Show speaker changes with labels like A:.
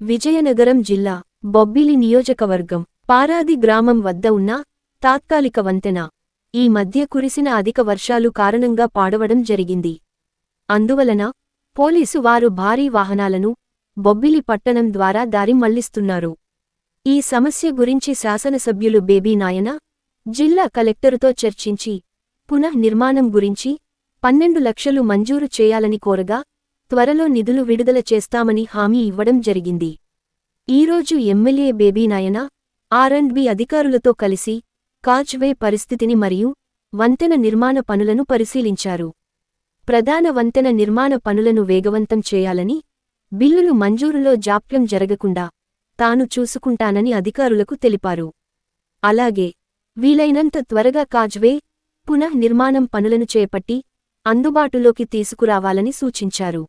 A: విజయనగరం జిల్లా బొబ్బిలి నియోజకవర్గం పారాది గ్రామం వద్ద ఉన్న తాత్కాలిక వంతెన ఈ మధ్య కురిసిన అధిక వర్షాలు కారణంగా పాడవడం జరిగింది. అందువలన పోలీసు వారు భారీ వాహనాలను బొబ్బిలి పట్టణం ద్వారా దారి మళ్ళిస్తున్నారు. ఈ సమస్య గురించి శాసనసభ్యులు బేబీ నాయన జిల్లా కలెక్టరుతో చర్చించి పునః నిర్మాణం గురించి పన్నెండు లక్షలు మంజూరు చేయాలని కోరగా త్వరలో నిధులు విడుదల చేస్తామని హామీ ఇవ్వడం జరిగింది. ఈరోజు MLA Baby Nayana R and B అధికారులతో కలిసి కాజ్వే పరిస్థితిని మరియు వంతెన నిర్మాణ పనులను పరిశీలించారు. ప్రధాన వంతెన నిర్మాణ పనులను వేగవంతం చేయాలని బిల్లులు మంజూరులో జాప్యం జరగకుండా తాను చూసుకుంటానని అధికారులకు తెలిపారు. అలాగే వీలైనంత త్వరగా కాజ్వే పునః నిర్మాణం పనులను చేపట్టి అందుబాటులోకి తీసుకురావాలని సూచించారు.